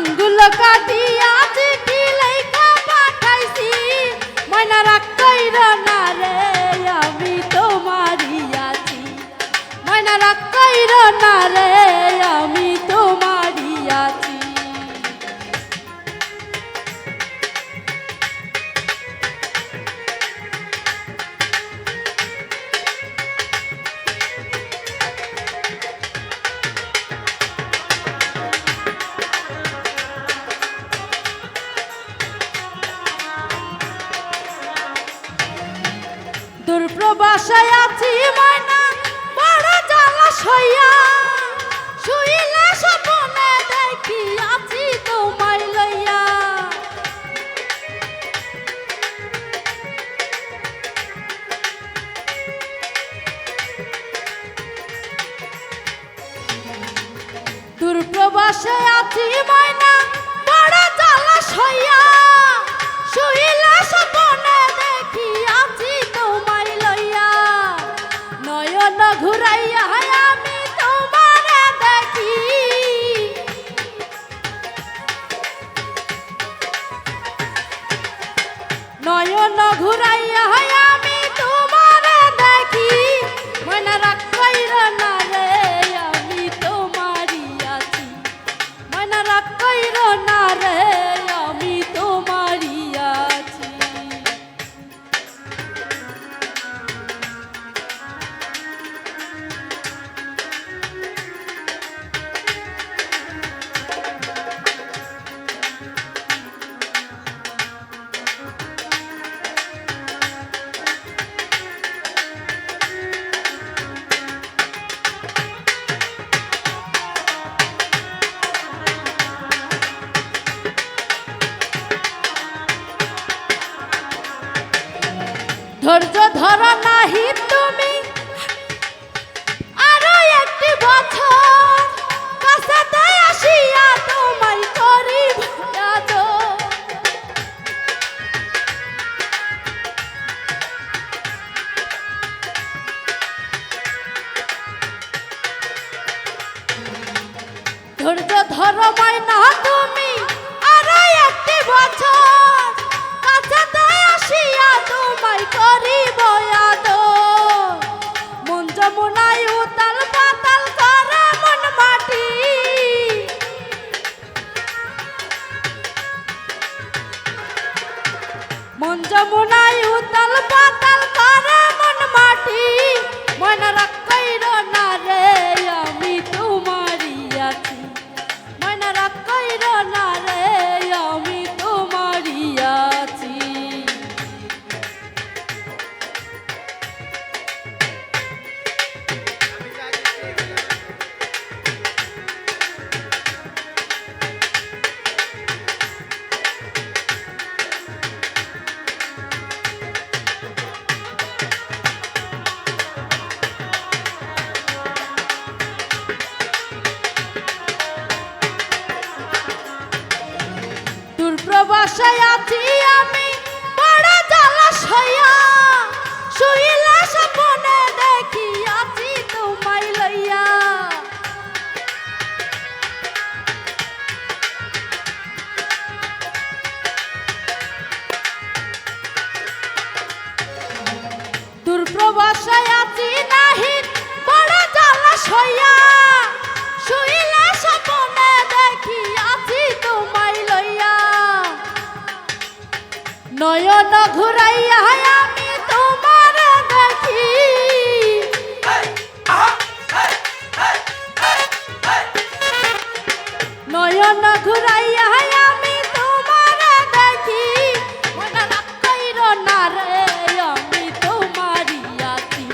আঙ্গুল কাটিয়া চিঠি লেখা পাঠাইছি? ময়না রাখ কইর না রে, আমি তোমারই আছি। ময়না রাখ কইর আমি দুর্প্রবাসে আছি ময়না, বড় জ্বালাস হইয়া। শুইলে স্বপ্নে দেখি আছি তোমায় লইয়া। নয়ন ঘুরাইয়া নয়ন ঘুরাইয়া ধৈর্য ধর নাহি তুমি। আরও একটি বছর কাছেতে আসিয়া তোমায় করি ধৈর্য ধর মাইনা তুমি। আরও একটি বছর তোমায় করি বয়াদ মন যমুনায় উতাল পাতাল করে মন মাটি। মন যমুনায় উতাল পাতাল করে মন মাটি। মন রাখাইর না রে, আমি তোমারই আছি। মন রাখাইর না দুর্প্রবাসায় আছি আমি। বড় জ্বালাস ঘুরাইয়া আমি তোমার দেখি নয়ন ঘুরাইয়া আমি তোমার দেখি মনে রাখাইর না রে আমি তোমারই আছি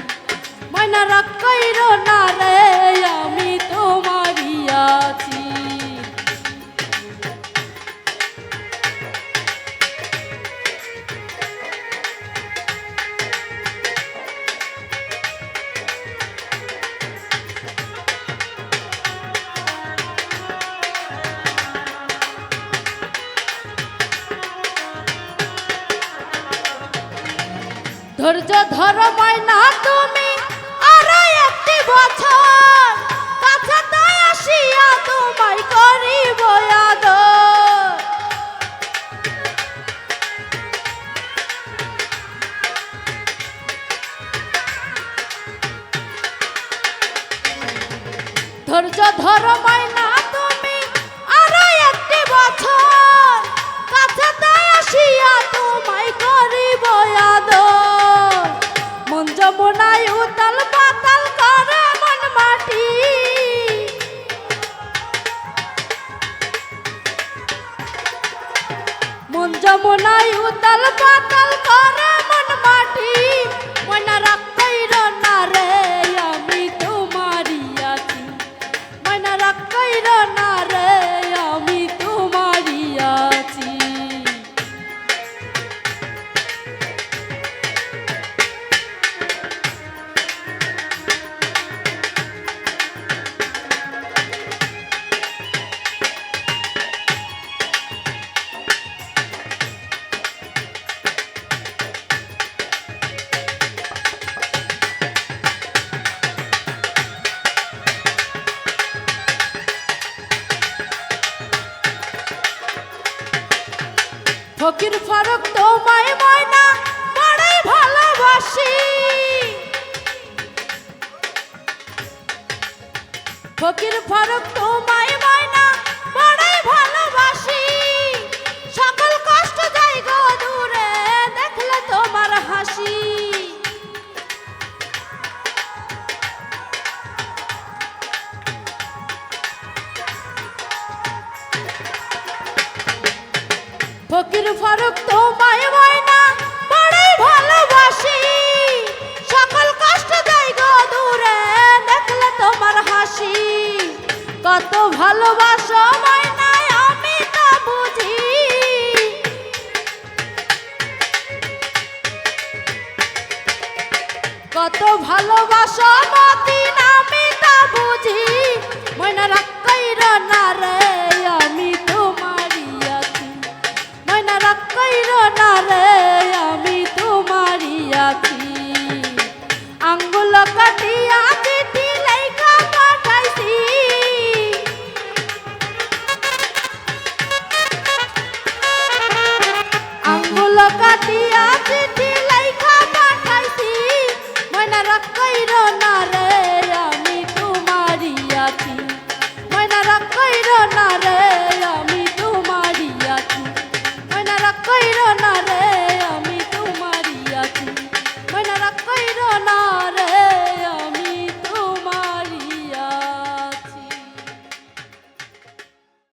মনে রাখাইর না রে ধৈর্য ধর না তুমি আরও একটি বছর। কাছে আসিয়া তোমায় যমুনায় উতাল পাতাল করে মন মাটি মনে রাখাইর ফকির ফারুক তোমায় ময়না বড়ই ভালোবাসি। ফকির ফারুক তোমায় ফকির ফারুক তোমায় না, বড়ই ভালোবাসি। সকল কষ্ট যাই গো দূরে, দেখলে তোমার হাসি। কত ভালোবাসো কাটিয়া